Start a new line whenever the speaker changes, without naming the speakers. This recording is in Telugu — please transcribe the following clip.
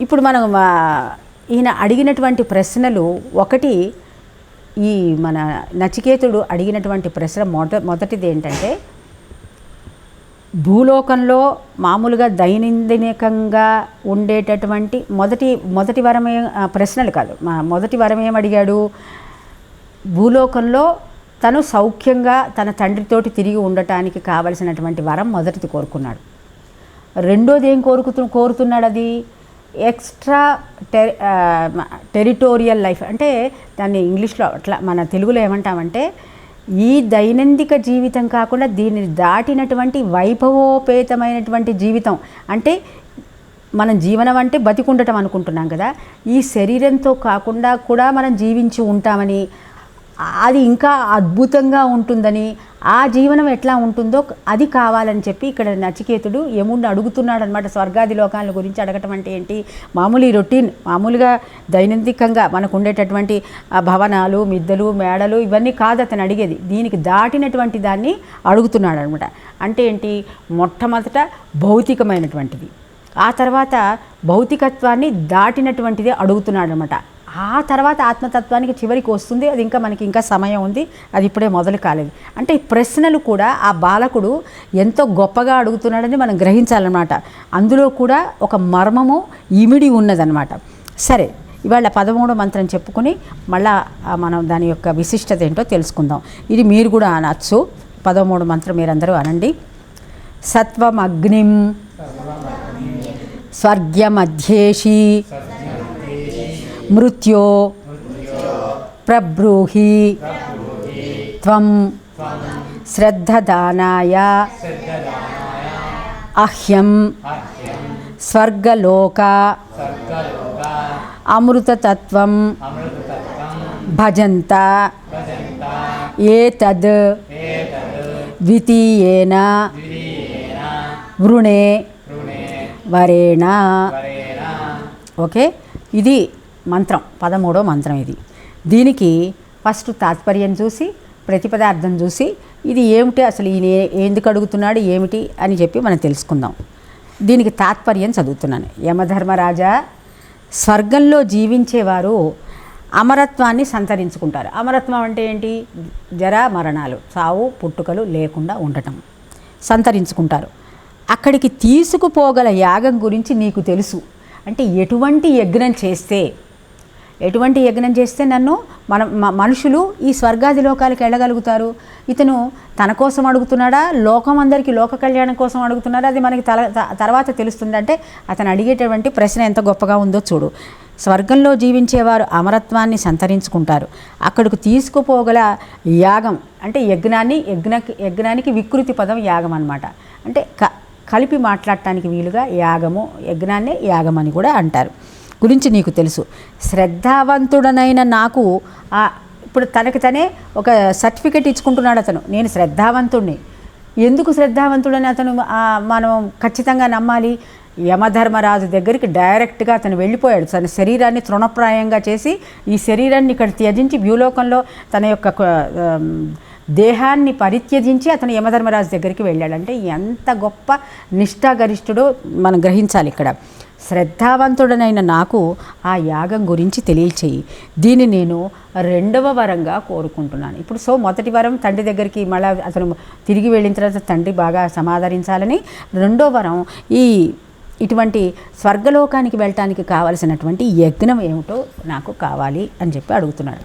ఇప్పుడు మనం ఈయన అడిగినటువంటి ప్రశ్నలు ఒకటి ఈ మన నచికేతుడు అడిగినటువంటి ప్రశ్న మొద మొదటిది ఏంటంటే భూలోకంలో మామూలుగా దైనందినికంగా ఉండేటటువంటి మొదటి మొదటి వరమే ప్రశ్నలు కాదు. మా మొదటి వరం ఏం అడిగాడు? భూలోకంలో తను సౌఖ్యంగా తన తండ్రితోటి తిరిగి ఉండటానికి కావలసినటువంటి వరం మొదటిది కోరుకున్నాడు. రెండోది ఏం కోరుకుతు కోరుతున్నాడు అది ఎక్స్ట్రా టె టెరిటోరియల్ లైఫ్ అంటే దాన్ని ఇంగ్లీష్లో అట్లా మన తెలుగులో ఏమంటామంటే ఈ దైనందిక జీవితం కాకుండా దీన్ని దాటినటువంటి వైభవోపేతమైనటువంటి జీవితం. అంటే మనం జీవనం అంటే బతికుండటం అనుకుంటున్నాం కదా. ఈ శరీరంతో కాకుండా కూడా మనం జీవించి ఉంటామని అది ఇంకా అద్భుతంగా ఉంటుందని ఆ జీవనం ఎట్లా ఉంటుందో అది కావాలని చెప్పి ఇక్కడ నచికేతుడు యముడిని అడుగుతున్నాడు అనమాట స్వర్గాది లోకాల గురించి అడగటం అంటే ఏంటి? మామూలు ఈ రొటీన్ మామూలుగా దైనందికంగా మనకు ఉండేటటువంటి భవనాలు మిద్దెలు మేడలు ఇవన్నీ కాదు అతను అడిగేది. దీనికి దాటినటువంటి దాన్ని అడుగుతున్నాడు అనమాట అంటే ఏంటి? మొట్టమొదట భౌతికమైనటువంటిది. ఆ తర్వాత భౌతికత్వాన్ని దాటినటువంటిదే అడుగుతున్నాడు అనమాట ఆ తర్వాత ఆత్మతత్వానికి చివరికి వస్తుంది అది ఇంకా మనకి ఇంకా సమయం ఉంది అది ఇప్పుడే మొదలు కాలేదు. అంటే ఈ ప్రశ్నలు కూడా ఆ బాలకుడు ఎంతో గొప్పగా అడుగుతున్నాడని మనం గ్రహించాలన్నమాట. అందులో కూడా ఒక మర్మము ఇమిడి ఉన్నదన్నమాట. సరే ఇవాళ పదమూడో మంత్రం చెప్పుకుని మళ్ళా మనం దాని యొక్క విశిష్టత ఏంటో తెలుసుకుందాం. ఇది మీరు కూడా అనొచ్చు. పదమూడు మంత్రం మీరందరూ అనండి. సత్వమగ్నిం అగ్నిం స్వర్గ్యమధ్యేషి మృత్యో ప్రబ్రూహి త్వం శ్రద్ధదానాయ అహ్యం స్వర్గలోక అమృతతత్వం భజంత ఏతద్ ద్వితీయేన వృణే వరేణ. ఓకే? ఇది మంత్రం పదమూడో మంత్రం ఇది. దీనికి ఫస్ట్ తాత్పర్యం చూసి ప్రతిపదార్థం చూసి ఇది ఏమిటి అసలు ఈయన ఎందుకు అడుగుతున్నాడు ఏమిటి అని చెప్పి మనం తెలుసుకుందాం. దీనికి తాత్పర్యం చదువుతున్నాను. యమధర్మరాజా స్వర్గంలో జీవించేవారు అమరత్వాన్ని సంతరించుకుంటారు. అమరత్వం అంటే ఏంటి? జరా మరణాలు సావు పుట్టుకలు లేకుండా ఉండటం. సంతరించుకుంటారు. అక్కడికి తీసుకుపోగల యాగం గురించి నీకు తెలుసు. అంటే ఎటువంటి యజ్ఞం చేస్తే ఎటువంటి యజ్ఞం చేస్తే నన్ను మన మనుషులు ఈ స్వర్గాది లోకాలకు వెళ్ళగలుగుతారు? ఇతను తన కోసం అడుగుతున్నాడా? లోకం అందరికీ లోక కళ్యాణం కోసం అడుగుతున్నాడా? అది మనకి తల త- తర్వాత తెలుస్తుంది. అంటే అతను అడిగేటటువంటి ప్రశ్న ఎంత గొప్పగా ఉందో చూడు. స్వర్గంలో జీవించేవారు అమరత్వాన్ని సంతరించుకుంటారు. అక్కడికి తీసుకుపోగల యాగం అంటే యజ్ఞాన్ని యజ్ఞ యజ్ఞానికి వికృతి పదం యాగం అనమాట అంటే క కలిపి మాట్లాడటానికి వీలుగా యాగము యజ్ఞాన్నే యాగం అని కూడా అంటారు. గురించి నీకు తెలుసు. శ్రద్ధావంతుడనైన నాకు ఆ ఇప్పుడు తనకి తనే ఒక సర్టిఫికెట్ ఇచ్చుకుంటున్నాడు అతను. నేను శ్రద్ధావంతుడిని ఎందుకు శ్రద్ధావంతుడని అతను మనం ఖచ్చితంగా నమ్మాలి? యమధర్మరాజు దగ్గరికి డైరెక్ట్గా అతను వెళ్ళిపోయాడు. తన శరీరాన్ని తృణప్రాయంగా చేసి ఈ శరీరాన్ని ఇక్కడ త్యజించి భూలోకంలో తన యొక్క దేహాన్ని పరిత్యజించి అతను యమధర్మరాజు దగ్గరికి వెళ్ళాడు. అంటే ఎంత గొప్ప నిష్ఠాగరిష్ఠుడో మనం గ్రహించాలి ఇక్కడ. శ్రద్ధావంతుడనైన నాకు ఆ యాగం గురించి తెలియచేయి. దీన్ని నేను రెండవ వరంగా కోరుకుంటున్నాను. ఇప్పుడు సో మొదటి వరం తండ్రి దగ్గరికి మళ్ళీ అతను తిరిగి వెళ్ళిన తర్వాత తండ్రి బాగా సమాదరించాలని రెండో వరం ఈ ఇటువంటి స్వర్గలోకానికి వెళ్ళటానికి కావలసినటువంటి యజ్ఞం ఏమిటో నాకు కావాలి అని చెప్పి అడుగుతున్నాడు.